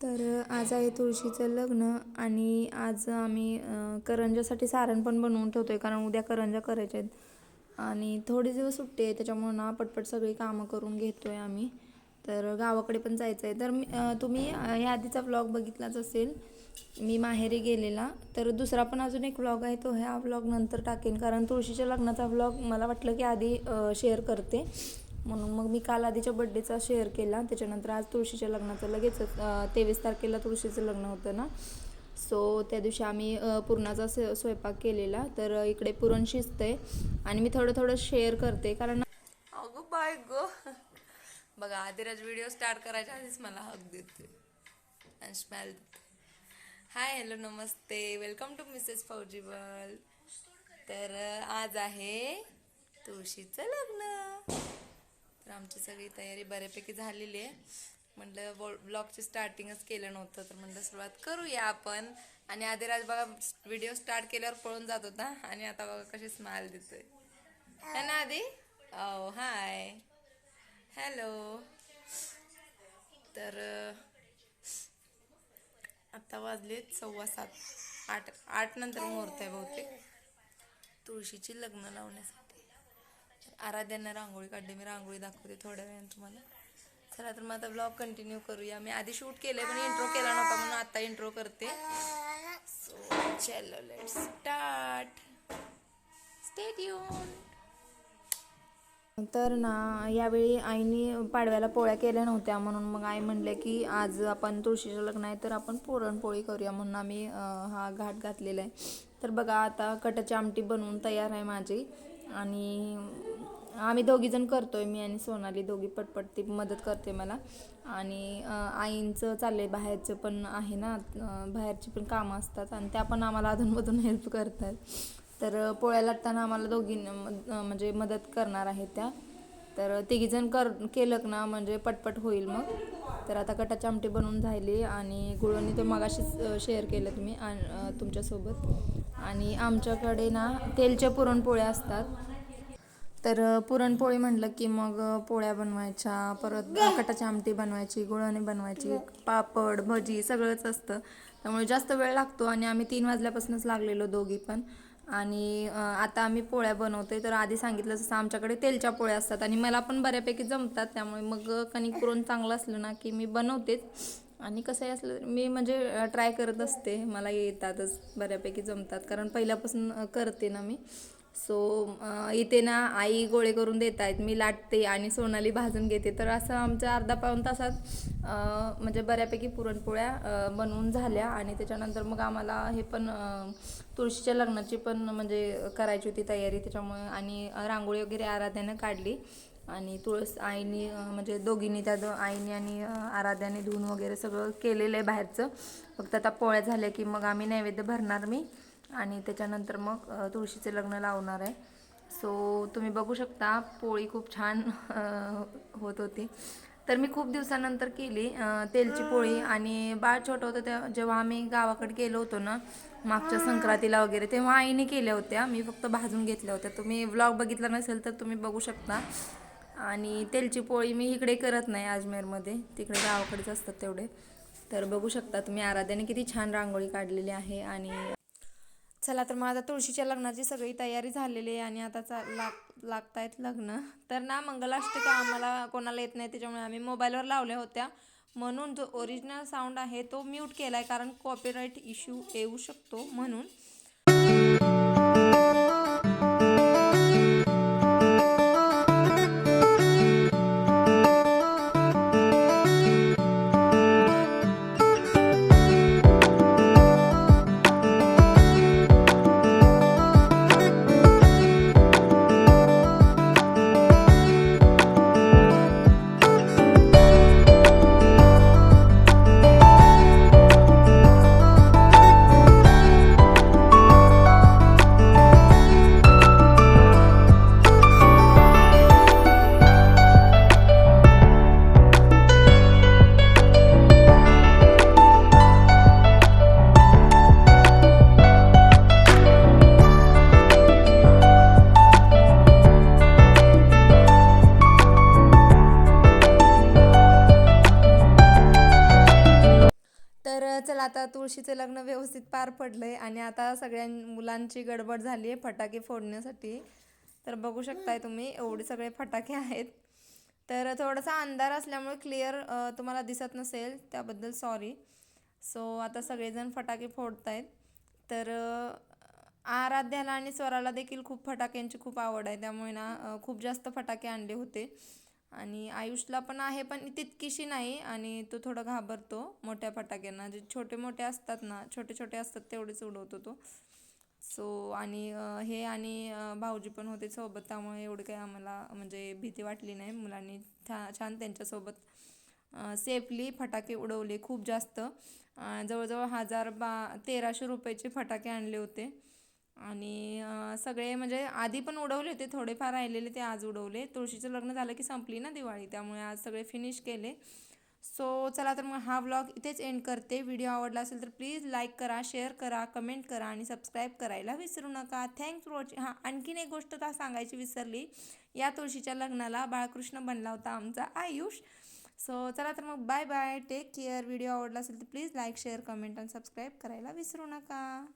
तर आज आहे तुळशीचं लग्न आणि आज आम्ही करंजासाठी सारण पण बनवून ठेवतो आहे कारण उद्या करंजा करायच्या आहेत. आणि थोडे दिवस सुट्टी आहे त्याच्यामुळं ना पटपट सगळी कामं करून घेतो आहे आम्ही. तर गावाकडे पण जायचं आहे तर मी तुम्ही या आधीचा व्लॉग बघितलाच असेल. मी माहेरी गेलेला. तर दुसरा पण अजून एक व्लॉग आहे तो ह्या व्लॉग नंतर टाकेन. कारण तुळशीच्या लग्नाचा व्लॉग मला वाटलं की आधी शेअर करते. म्हणून मग मी काल आधीच्या बड्डेचा शेअर केला. त्याच्यानंतर आज तुळशीच्या लग्नाचं लगेच तेवीस तारखेला तुळशीचं लग्न होतं ना. सो त्या दिवशी आम्ही पुरणाचा स्वयंपाक केलेला. तर इकडे पुरण शिजतंय. आणि मी थोडं थोडं शेअर करते. कारण अगो बाय गो. बघा आदिराज व्हिडिओ स्टार्ट करायच्या आधीच मला हक देते आणि स्मेल देते हाय हॅलो नमस्ते. वेलकम टू मिसेस फौजीबल तर आज आहे तुळशीचं लग्न. तर आमची सगळी तयारी बऱ्यापैकी झालेली आहे. म्हटलं बो ब्लॉगची स्टार्टिंगच केलं नव्हतं तर म्हटलं सुरुवात करूया आपण. आणि आदिराज बघा व्हिडिओ स्टार्ट केल्यावर पळून जात होता. आणि आता बघा कशी स्माइल देतोय. है ना आधी? ओ हाय हॅलो तर आत्ता आता सव्वा सात आठ आठ नंतर मुहूर्त आहे बहुतेक. तुळशीची लग्न लावण्यासाठी. आराध्यानं रांगोळी काढली मी रांगोळी दाखवते थोड्या वेळाने तुम्हाला. चला तर मग आता ब्लॉग कंटिन्यू करूया. मी आधी शूट केलंय पण इंट्रो केला नव्हता म्हणून आता इंट्रो करते. सो चलो लेट स्टार्ट स्टेडियम तर ना यावेळी आईने पाडव्याला पोळ्या केल्या नव्हत्या म्हणून मग आई म्हणले की आज आपण तुळशीचं लग्न आहे तर आपण पुरणपोळी करूया. म्हणून आम्ही हा घाट घातलेला आहे. तर बघा आता कटाची आमटी बनवून तयार आहे माझी. आणि आम्ही दोघीजण करतो आहे मी आणि सोनाली दोघी पटपट ती मदत करते मला. आणि आईंचं चाललं आहे बाहेरचं पण आहे ना बाहेरची पण कामं असतात आणि त्या पण आम्हाला अधूनमधून हेल्प करतात. तर पोळ्या लाटताना आम्हाला दोघींना म्हणजे मदत करणार आहेत त्या. तर तिघीजण कर केलं ना म्हणजे पटपट होईल मग. तर आता कटाची आमटी बनवून झाली आणि गुळवणी ते मगाशीच शेअर केलं तुम्ही आणि तुमच्यासोबत. आणि आमच्याकडे ना तेलच्या पुरणपोळ्या असतात. तर पुरणपोळी म्हटलं की मग पोळ्या बनवायच्या परत कटाची आमटी बनवायची गुळवणी बनवायची पापड भजी सगळंच असतं. त्यामुळे जास्त वेळ लागतो आणि आम्ही तीन वाजल्यापासूनच लागलेलो दोघी पण. आणि आता आम्ही पोळ्या बनवतोय तर आधी सांगितलं जसं आमच्याकडे तेलच्या पोळ्या असतात आणि मला पण बऱ्यापैकी जमतात त्यामुळे मग कणिक करून चांगलं असलं ना की मी बनवतेच. आणि कसंही असलं मी म्हणजे ट्राय करत असते मला येतातच बऱ्यापैकी जमतात. कारण पहिल्यापासून करते ना मी. सो इथे ना आई गोळे करून देत आहेत मी लाटते आणि सोनाली भाजून घेते. तर असं आमच्या अर्धा पाऊण तासात म्हणजे बऱ्यापैकी पुरणपोळ्या बनवून झाल्या आणि त्याच्यानंतर मग आम्हाला हे पण तुळशीच्या लग्नाची पण म्हणजे करायची होती तयारी. त्याच्यामुळे आणि रांगोळी वगैरे आराध्यानं काढली आणि तुळस आईनी म्हणजे दोघींनी त्या दो आईनी आणि आराध्याने धुवून वगैरे सगळं केलेलं आहे बाहेरचं. फक्त आता पोळ्या झाल्या की मग आम्ही नैवेद्य भरणार मी. आणि त्याच्यानंतर मग तुळशीचे लग्न लावणार आहे. सो तुम्ही बघू शकता पोळी खूप छान होत होती. तर मी खूप दिवसानंतर केली तेलची पोळी. आणि बाळ छोटं होतं तेव्हा जेव्हा आम्ही गावाकडे गेलो होतो ना मागच्या संक्रांतीला वगैरे तेव्हा आईने केल्या होत्या. मी फक्त भाजून घेतल्या होत्या. तुम्ही व्लॉग बघितला नसेल तर तुम्ही बघू शकता. आणि तेलची पोळी मी इकडे करत नाही अजमेरमध्ये. तिकडे गावाकडेच असतात तेवढे. तर बघू शकता तुम्ही आराध्याने किती छान रांगोळी काढलेली आहे आणि चला तर मग आता तुळशीच्या लग्नाची सगळी तयारी झालेली आहे आणि आता चा लाग लागतायत लग्न. तर ना मंगलाष्टका आम्हाला कोणाला येत नाही त्याच्यामुळे आम्ही मोबाईलवर लावल्या होत्या. म्हणून जो ओरिजिनल साऊंड आहे तो म्यूट केला आहे कारण कॉपीराईट इश्यू येऊ शकतो म्हणून. आता तुळशीचं लग्न व्यवस्थित पार पडलंय आणि आता सगळ्या मुलांची गडबड झाली आहे फटाके फोडण्यासाठी. तर बघू शकताय तुम्ही एवढे सगळे फटाके आहेत. तर थोडासा अंधार असल्यामुळे क्लिअर तुम्हाला दिसत नसेल त्याबद्दल सॉरी सो आता सगळेजण फटाके फोडत आहेत तर आराध्याला आणि स्वराला देखील खूप फटाक्यांची खूप आवड आहे. त्यामुळे ना खूप जास्त फटाके आणले होते. आणि आयुषला पण आहे पण तितकीशी नाही आणि तो थोडा घाबरतो मोठ्या फटाक्यांना. जे छोटे मोठे असतात ना छोटे छोटे असतात तेवढेच उडवतो तो. सो आणि हे आणि भाऊजी पण होते सोबत त्यामुळे एवढी काही आम्हाला म्हणजे भीती वाटली नाही. मुलांनी छा छान त्यांच्यासोबत सेफली फटाके उडवले खूप जास्त. जवळजवळ हजार बा तेराशे रुपयाचे फटाके आणले होते. आणि सगळे म्हणजे आधी पण उडवले होते थोडेफार राहिलेले ते आज उडवले. तुळशीचं लग्न झालं की संपली ना दिवाळी त्यामुळे आज सगळे फिनिश केले. सो चला तर मग हा व्लॉग इथेच एंड करते. व्हिडिओ आवडला असेल तर प्लीज लाईक करा शेअर करा कमेंट करा आणि सबस्क्राईब करायला विसरू नका. थँक्स फॉर वॉचिंग हां आणखीन एक गोष्ट तर सांगायची विसरली. या तुळशीच्या लग्नाला बाळकृष्ण बनला होता आमचा आयुष. सो चला तर मग bye bye take care video आवडला असेल तर प्लीज लाईक शेअर कमेंट आणि सबस्क्राईब करायला विसरू नका.